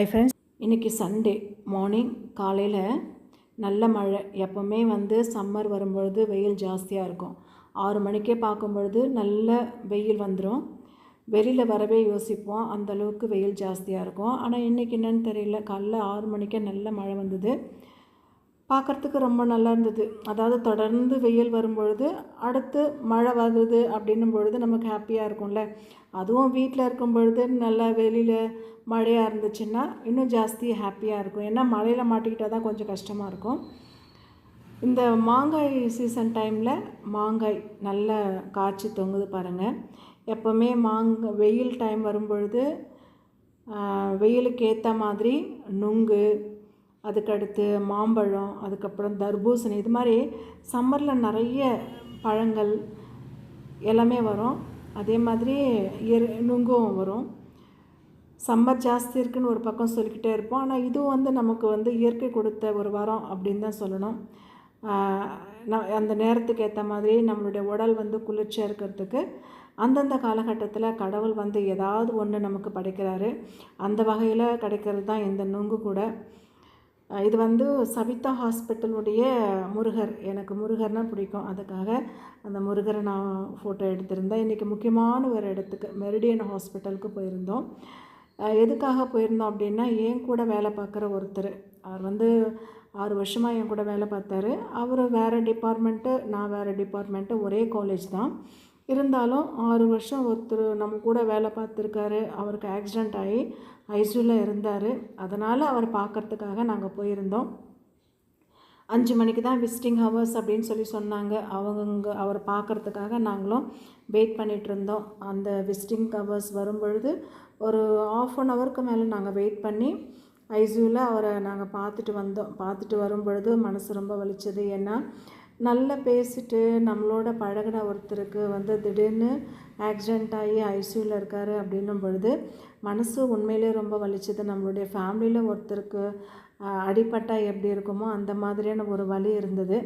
ஐ friends இன்றைக்கி Sunday morning காலையில் நல்ல மழை. எப்போவுமே வந்து சம்மர் வரும்பொழுது வெயில் ஜாஸ்தியாக இருக்கும். ஆறு மணிக்கே பார்க்கும்பொழுது நல்ல வெயில் வந்துடும் வெளியில் வரவே யோசிப்போம். அந்தளவுக்கு வெயில் ஜாஸ்தியாக இருக்கும். ஆனால் இன்றைக்கி என்னன்னு தெரியல. காலைல ஆறு மணிக்கே நல்ல மழை வந்தது. பார்க்குறதுக்கு ரொம்ப நல்லா இருந்தது. அதாவது தொடர்ந்து வெயில் வரும்பொழுது அடுத்து மழை வருது அப்படின்னும் பொழுது நமக்கு ஹாப்பியாக இருக்கும்ல. அதுவும் வீட்டில் இருக்கும் பொழுது நல்லா வெளியில் மழையாக இருந்துச்சுன்னா இன்னும் ஜாஸ்தி ஹாப்பியாக இருக்கும். ஏன்னா மழையில் மாட்டிக்கிட்டால் தான் கொஞ்சம் கஷ்டமாக இருக்கும். இந்த மாங்காய் சீசன் டைமில் மாங்காய் நல்ல காய்ச்சி தொங்குது பாருங்கள் எப்போவுமே மாங்க வெயில் டைம் வரும்பொழுது வெயிலுக்கு ஏற்ற மாதிரி நுங்கு அதுக்கடுத்து மாம்பழம் அதுக்கப்புறம் தர்பூசணி இது மாதிரி சம்மரில் நிறைய பழங்கள் எல்லாமே வரும். அதே மாதிரி எரு நுங்கும் வரும். சம்மர் ஜாஸ்தி இருக்குன்னு ஒரு பக்கம் சொல்லிக்கிட்டே இருப்போம். ஆனால் இதுவும் வந்து நமக்கு வந்து இயற்கை கொடுத்த ஒரு வரம் அப்படின்னு தான் சொல்லணும். ந- அந்த நேரத்துக்கு ஏற்ற மாதிரி நம்மளுடைய உடல் வந்து குளிர்ச்சியாக இருக்கிறதுக்கு அந்தந்த காலகட்டத்தில் கடவுள் வந்து ஏதாவது ஒன்று நமக்கு படைக்கிறாரு. அந்த வகையில் கிடைக்கிறது தான் இந்த நுங்கு கூட. இது வந்து சவிதா ஹாஸ்பிட்டலுடைய முருகர். எனக்கு முருகர்னால் பிடிக்கும். அதுக்காக அந்த முருகரை நான் ஃபோட்டோ எடுத்திருந்தேன். இன்றைக்கி முக்கியமான ஒரு இடத்துக்கு மெரிடியன் ஹாஸ்பிட்டலுக்கு போயிருந்தோம். எதுக்காக போயிருந்தோம் அப்படின்னா என் கூட வேலை பார்க்குற ஒருத்தர். அவர் வந்து ஆறு வருஷமாக என் கூட வேலை பார்த்தாரு. அவர் வேறு டிபார்ட்மெண்ட்டு நான் வேறு டிபார்ட்மெண்ட்டு ஒரே காலேஜ் தான். இருந்தாலும் ஆறு வருஷம் ஒருத்தர் நம்ம கூட வேலை பார்த்துருக்காரு அவருக்கு ஆக்சிடெண்ட் ஆகி ஐசியூவில் இருந்தார். அதனால் அவர் பார்க்கறதுக்காக நாங்கள் போயிருந்தோம். அஞ்சு மணிக்கு தான் விசிட்டிங் ஹவர்ஸ் அப்படின்னு சொல்லி சொன்னாங்க. அவங்க அவரை பார்க்கறதுக்காக நாங்களும் வெயிட் பண்ணிகிட்ருந்தோம் இருந்தோம். அந்த விசிட்டிங் ஹவர்ஸ் வரும்பொழுது ஒரு ஆஃப் அன் ஹவருக்கு மேலே நாங்கள் வெயிட் பண்ணி ஐசியூவில் அவரை நாங்கள் பார்த்துட்டு வந்தோம். பார்த்துட்டு வரும்பொழுது மனசு ரொம்ப வலிச்சது. ஏன்னா நல்லா பேசிட்டு நம்மளோட பழகின ஒருத்தருக்கு வந்து திடீர்னு ஆக்சிடெண்ட் ஆகி ஐசியூவில் இருக்கார் அப்படின்னும் பொழுது மனசு உண்மையிலே ரொம்ப வலிச்சது. நம்மளுடைய ஃபேமிலியில் ஒருத்தருக்கு அடிப்பட்டால் எப்படி இருக்குமோ அந்த மாதிரியான ஒரு வழி இருந்தது.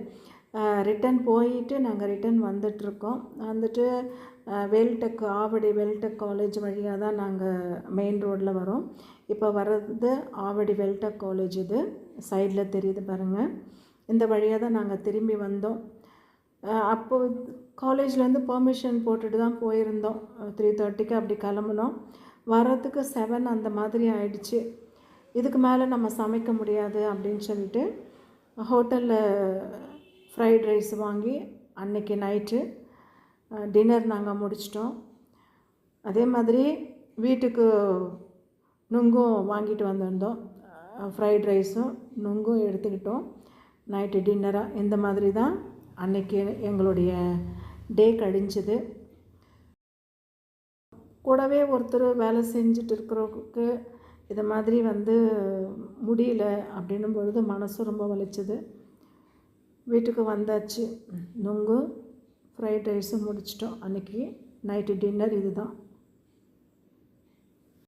ரிட்டன் போயிட்டு நாங்கள் ரிட்டன் வந்துட்ருக்கோம் வந்துட்டு வேல்டெக் ஆவடி வேல்டெக் காலேஜ் வழியாக தான் நாங்கள் மெயின் ரோட்டில் வரோம். இப்போ வர்றது ஆவடி வெல்டெக் காலேஜ் இது. சைடில் தெரியுது பாருங்கள் இந்த வழியாக தான் நாங்கள் திரும்பி வந்தோம். அப்போது காலேஜ்லேருந்து பெர்மிஷன் போட்டுட்டு தான் போயிருந்தோம். த்ரீ தேர்ட்டிக்கு அப்படி கிளம்புனோம். வர்றதுக்கு செவன் அந்த மாதிரி ஆயிடுச்சு. இதுக்கு மேலே நம்ம சமைக்க முடியாது அப்படின்னு சொல்லிட்டு ஹோட்டலில் ஃப்ரைட் ரைஸ் வாங்கி அன்னைக்கு நைட்டு டின்னர் நாங்கள் முடிச்சிட்டோம். அதே மாதிரி வீட்டுக்கு நுங்கும் வாங்கிட்டு வந்திருந்தோம். ஃப்ரைட் ரைஸும் நுங்கும் எடுத்துக்கிட்டோம். நைட்டு டின்னராக இந்த மாதிரி தான் அன்னைக்கு எங்களுடைய டே கழிஞ்சது. கூடவே ஒருத்தர் வேலை செஞ்சுட்டு இருக்கிறவங்களுக்கு இதை மாதிரி வந்து முடியல அப்படின்னும் பொழுது மனசும் ரொம்ப வலிச்சது. வீட்டுக்கு வந்தாச்சு. நுங்கு ஃப்ரைட் ரைஸும் முடிச்சிட்டோம். அன்றைக்கி நைட்டு டின்னர் இதுதான்.